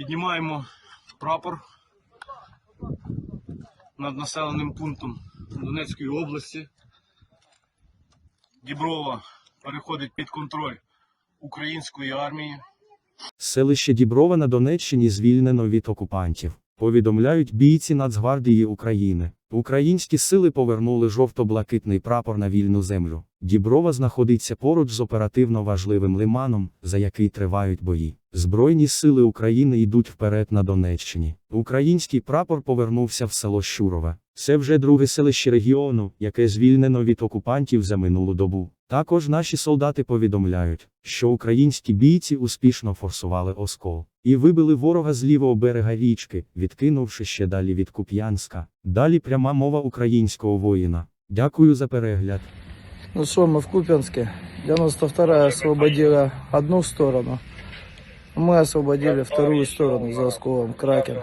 Піднімаємо прапор над населеним пунктом Донецької області. Діброва переходить під контроль української армії. Селище Діброва на Донеччині звільнено від окупантів. Повідомляють бійці Нацгвардії України. Українські сили повернули жовто-блакитний прапор на вільну землю. Діброва знаходиться поруч з оперативно важливим лиманом, за який тривають бої. Збройні сили України йдуть вперед на Донеччині. Український прапор повернувся в село Щурове. Це вже друге селище регіону, яке звільнено від окупантів за минулу добу. Також наші солдати повідомляють, що українські бійці успішно форсували оскол і вибили ворога з лівого берега річки, відкинувши ще далі від Куп'янська. Далі пряма мова українського воїна. Дякую за перегляд. Ну що, ми в Куп'янське 92-я освободила одну сторону. Ми освободили вторую сторону за осколом Кракен.